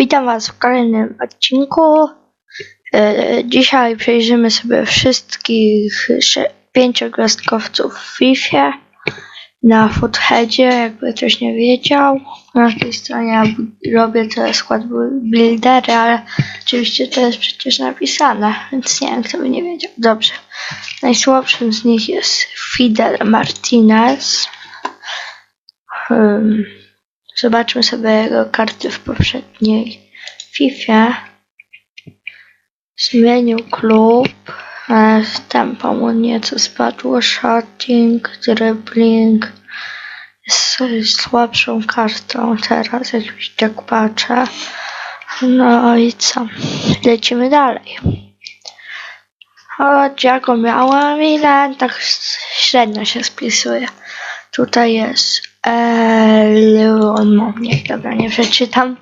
Witam Was w kolejnym odcinku. E, Dzisiaj przejrzymy sobie wszystkich pięciogwiazdkowców w FIFA na Footheadzie, jakby ktoś nie wiedział. Na tej stronie ja robię teraz skład bu- buildery, ale oczywiście to jest przecież napisane, więc nie wiem, kto by nie wiedział. Dobrze. Najsłabszym z nich jest Fidel Martinez. Hmm. Zobaczmy sobie jego karty w poprzedniej FIFA. Zmienił klub. Tempo mu nieco spadło. Shooting, dribbling. Jest słabszą kartą teraz, jak tak patrzę. No i co? Lecimy dalej. Choć ja go miałem, ile tak średnio się spisuje. Tutaj jest Elmo. Nie, dobra, nie przeczytam.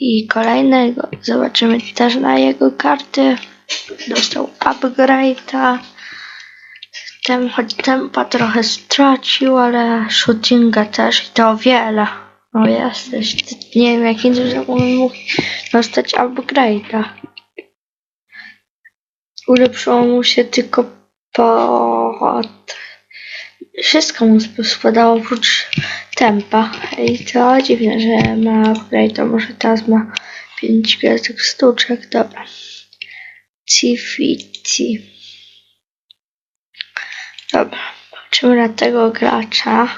I kolejnego zobaczymy też na jego karty. Dostał upgrade'a. Tem, choć tempa trochę stracił, ale shootinga też i to o wiele. No jesteś. Nie wiem cudem on mógł dostać upgrade'a. Ulepszyło mu się tylko pod wszystko mu sp- spadało oprócz tempa. I to dziwne, że ma upgrade, to może teraz ma 5 gwiazdek sztuczek. Dobra. Cifiti. Dobra, patrzymy na tego gracza.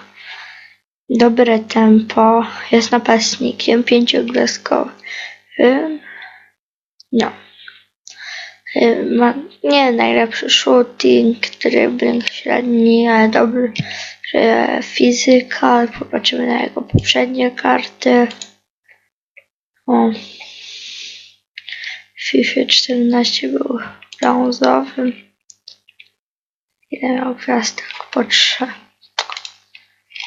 Dobre tempo. Jest napastnikiem, pięciogwiazdkowym. No. Ma nie najlepszy shooting, dribbling średni, ale dobry fizyka. Popatrzymy na jego poprzednie karty. O. FIFA 14 był brązowym. Ile miał gwiazdek? Po trzy.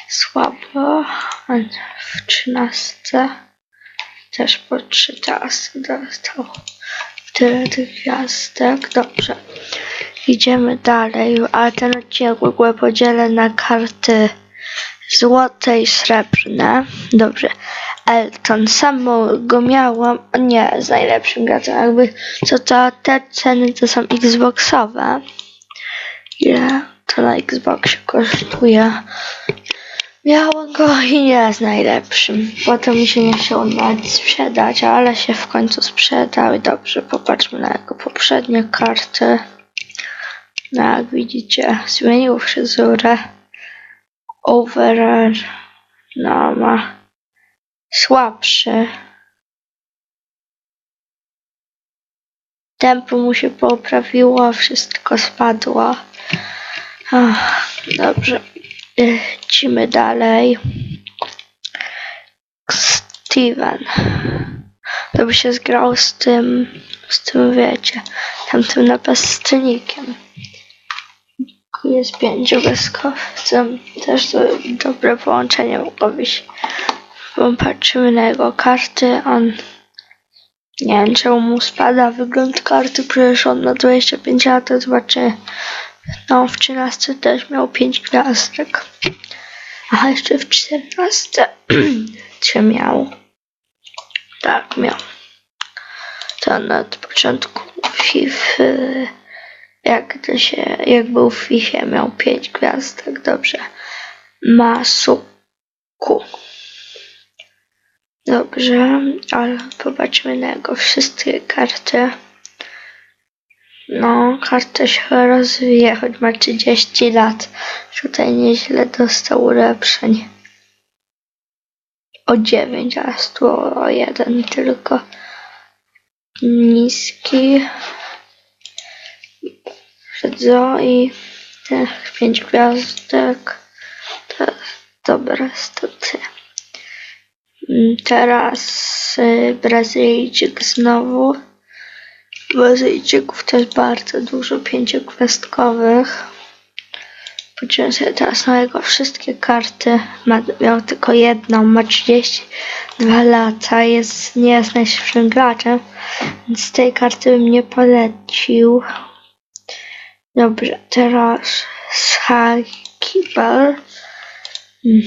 Słabo. A w 13 też po trzy teraz dostał tych gwiazdek. Dobrze. Idziemy dalej, a ten odcinek w ogóle podzielę na karty złote i srebrne. Dobrze. Elton, samo go miałam, nie, z najlepszym graczem, jakby co to te ceny to są xboxowe. Ile to na Xboxie kosztuje? Miałem go i nie z najlepszym. Potem mi się nie chciało nawet sprzedać, ale się w końcu sprzedał i dobrze, popatrzmy na jego poprzednie karty. No jak widzicie, zmienił fryzurę. Overall, no ma słabszy. Tempo mu się poprawiło, wszystko spadło. Ach, dobrze, lecimy dalej. Steven. To by się zgrał z tym, z tym wiecie, tamtym napastnikiem. Jest pięciogwiazdkowcem. Też to dobre połączenie mogło być. Bo patrzymy na jego karty, on nie wiem czemu mu spada wygląd karty, przecież on ma 25 lat, to zobaczy. No, w 13 też miał 5 gwiazdek. A jeszcze w 14 czy miał? Tak, miał. To na początku FIFA, jak to się, jak był w FIFA, miał 5 gwiazdek, dobrze. Masuku. Dobrze, ale popatrzmy na jego wszystkie karty. No, karta się rozwija, choć ma 30 lat. Tutaj nieźle dostał ulepszeń. O 9, a tu o 1 tylko. Niski. Dzo i tych 5 gwiazdek. To dobre staty. Mm, Teraz y, Brazylijczyk znowu. Brazylijczyków też bardzo dużo pięciogwiazdkowych. Patrzymy sobie teraz na jego wszystkie karty. Ma, miał tylko jedną, ma 32 lata, jest, nie jest najszybszym graczem, więc tej karty bym nie polecił. Dobrze, teraz Skyball. Hmm.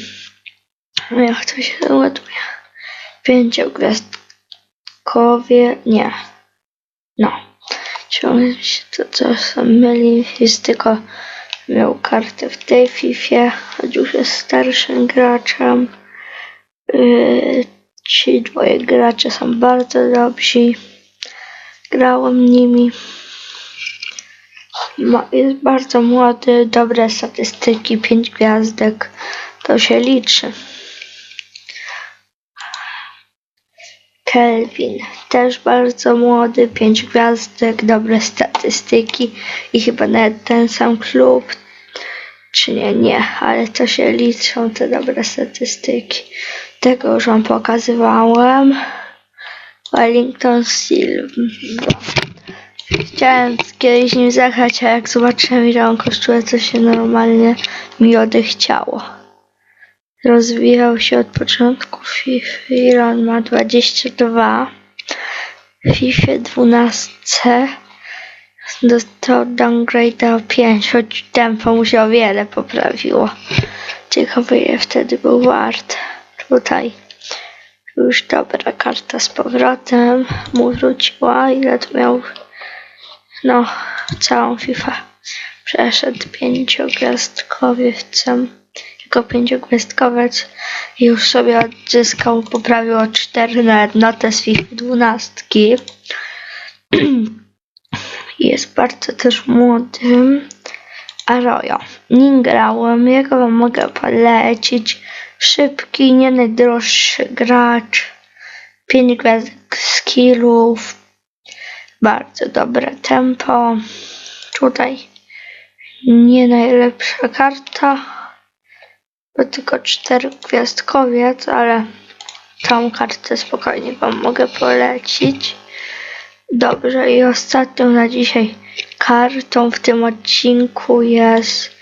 Jak to się ładuje? pięciogwiazdkowie, nie, no, ciągle się to coś myli, tylko miał kartę w tej Fifie, choć już jest starszym graczem. Yy, ci dwoje gracze są bardzo dobrzy. Grałem nimi. Ma, jest bardzo młody, dobre statystyki, 5 gwiazdek. To się liczy. Kelvin, też bardzo młody, 5 gwiazdek, dobre statystyki i chyba nawet ten sam klub, czy nie, nie, ale to się liczą te dobre statystyki. Tego już wam pokazywałem. Wellington Silva. Chciałem kiedyś nim zagrać, a jak zobaczyłem ile on kosztuje, to się normalnie mi odechciało. Rozwijał się od początku FIFA, ile on ma 22. W FIFA 12 dostał downgrade o 5, choć tempo mu się o wiele poprawiło. Ciekawe ile wtedy był wart. Tutaj już dobra karta z powrotem mu wróciła. Ile to miał? No, całą FIFA przeszedł pięciogwiazdkowiecem jako pięciogwiazdkowiec już sobie odzyskał, poprawił o 4 na jednotę FIFA 12. Jest bardzo też młodym. Arroyo. Nim grałem, jego wam mogę polecić. Szybki, nie najdroższy gracz. 5 gwiazdek skillów. Bardzo dobre tempo. Tutaj nie najlepsza karta. Bo tylko 4 gwiazdkowiec, ale tą kartę spokojnie wam mogę polecić. Dobrze, i ostatnią na dzisiaj kartą w tym odcinku jest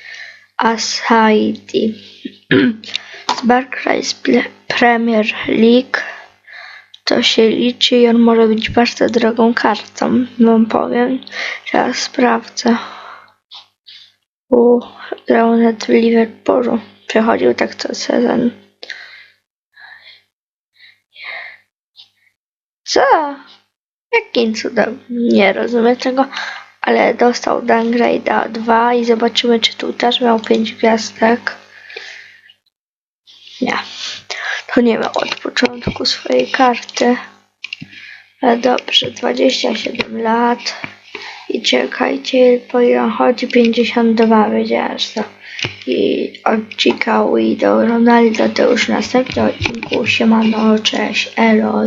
Asaidi z Barclays Premier League. To się liczy i on może być bardzo drogą kartą, wam powiem. Teraz sprawdzę. U, nawet w Liverpoolu. Przechodził tak co sezon. Co? Jakim cudem? Nie rozumiem tego, ale dostał downgrade'a 2 i zobaczymy, czy tu też miał 5 gwiazdek. Nie. To nie miał od początku swojej karty. Ale dobrze, 27 lat. I czekajcie, ile on chodzi? 52, wiedziałem, że. I odcikał i do Ronaldo to już w następnym odcinku. Siemano, cześć, elo.